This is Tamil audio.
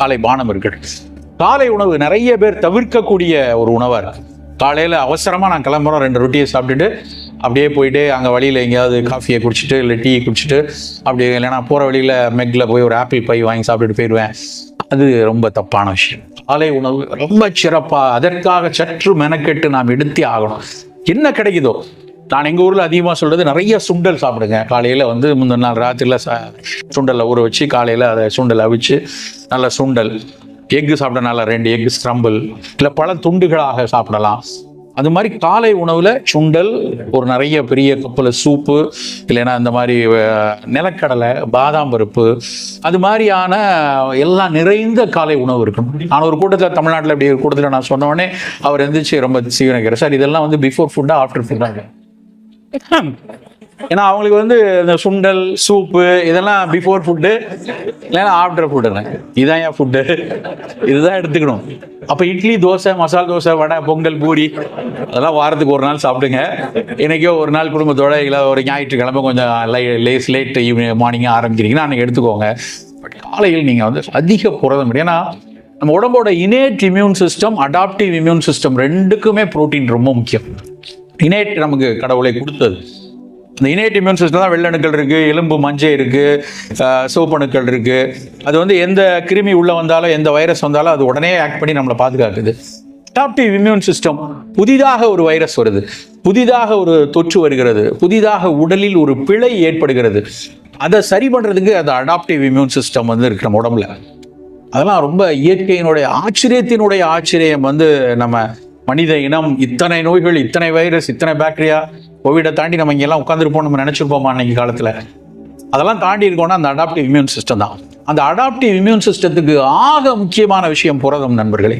காலை பானம் இருக்குது. காலை உணவு நிறைய பேர் தவிர்க்கக்கூடிய ஒரு உணவாக இருக்குது காலையில் அவசரமாக நான் கிளம்புறோம் ரெண்டு ரொட்டியை சாப்பிட்டுட்டு அப்படியே போயிட்டு அங்கே வழியில் எங்கேயாவது காஃபியை குடிச்சிட்டு இல்லை டீ குடிச்சிட்டு அப்படி இல்லைன்னா போகிற வழியில் மெக்கில் போய் ஒரு ஆப்பிள் பை வாங்கி சாப்பிட்டுட்டு போயிடுவேன். அது ரொம்ப தப்பான விஷயம். காலை உணவு ரொம்ப சிறப்பாக அதற்காக சற்று மெனக்கெட்டு நாம் எடுத்தே ஆகணும். என்ன கிடைக்குதோ நான் எங்கள் ஊரில் அதிகமாக சொல்கிறது நிறைய சுண்டல் சாப்பிடுங்க. காலையில் வந்து முந்தின நாள் ராத்திரியில் ச சுண்டலை ஊற வச்சு காலையில் அதை சுண்டல் அவிச்சு நல்ல சுண்டல். எக்கு சாப்பிட்டனால ரெண்டு எக்கு ஸ்க்ரம்பிள் இல்லை பல துண்டுகளாக சாப்பிடலாம். அது மாதிரி காலை உணவில் சுண்டல் ஒரு நிறைய பெரிய கப்பில் சூப்பு இல்லைன்னா இந்த மாதிரி நிலக்கடலை பாதாம் பருப்பு அது மாதிரியான எல்லாம் நிறைந்த காலை உணவு இருக்கும் நான் ஒரு கூட்டத்தில் தமிழ்நாட்டில் இப்படி ஒரு கூட்டத்தில் நான் சொன்ன அவர் எந்திரிச்சு ரொம்ப சீவனிக்கிறார் சார் இதெல்லாம் வந்து பிஃபோர் ஃபுட்டாக ஆஃப்டர் ஃபுட்டாங்க ஏன்னா அவங்களுக்கு வந்து இந்த சுண்டல் சூப்பு இதெல்லாம் பிஃபோர் ஃபுட்டு இல்லைன்னா ஆஃப்டர் ஃபுட்டுங்க இதுதான் என் ஃபுட்டு இதுதான் எடுத்துக்கணும். அப்போ இட்லி தோசை மசால் தோசை வடை பொங்கல் பூரி அதெல்லாம் வாரத்துக்கு ஒரு நாள் சாப்பிடுங்க. இன்றைக்கோ ஒரு நாள் குடும்பத்தோட இல்லை ஒரு ஞாயிற்றுக்கிழமை கொஞ்சம் லை லேஸ் லேட் ஈவினிங் மார்னிங்காக ஆரம்பிக்கிறீங்கன்னா அன்றைக்கி எடுத்துக்கோங்க. பட் காலையில் நீங்கள் வந்து அதிக புரதம் ஏன்னா நம்ம உடம்போட innate immune system adaptive immune system ரெண்டுக்குமே புரோட்டீன் ரொம்ப முக்கியம். இனேட் நமக்கு கடவுளை கொடுத்தது. இந்த இனேட் இம்யூன் சிஸ்டம் தான் வெள்ளணுக்கள் இருக்குது எலும்பு மஞ்சள் இருக்குது சோப்பணுக்கள் சிவப்பணுக்கள் அது வந்து எந்த கிருமி உள்ளே வந்தாலும் எந்த வைரஸ் வந்தாலும் அது உடனே ஆக்ட் பண்ணி நம்மளை பாதுகாக்குது. அடாப்டிவ் இம்யூன் சிஸ்டம் புதிதாக ஒரு வைரஸ் வருது. புதிதாக ஒரு தொற்று வருகிறது. புதிதாக உடலில் ஒரு பிழை ஏற்படுகிறது. அதை சரி பண்ணுறதுக்கு அந்த அடாப்டிவ் இம்யூன் சிஸ்டம் வந்து இருக்கு நம்ம உடம்புல. அதெல்லாம் ரொம்ப இயற்கையினுடைய ஆச்சரியத்தினுடைய ஆச்சரியம் வந்து நம்ம மனித இனம் இத்தனை நோய்கள் இத்தனை வைரஸ் இத்தனை பாக்டீரியா கோவிடை தாண்டி நம்ம இங்கெல்லாம் உட்காந்துருப்போம் நம்ம நினச்சிருப்போமா அன்னைக்கு காலத்தில்? அதெல்லாம் தாண்டி இருக்கோம்னா அந்த அடாப்டிவ் இம்யூன் சிஸ்டம் தான். அந்த அடாப்டிவ் இம்யூன் சிஸ்டத்துக்கு ஆக முக்கியமான விஷயம் புரதம் நண்பர்களே.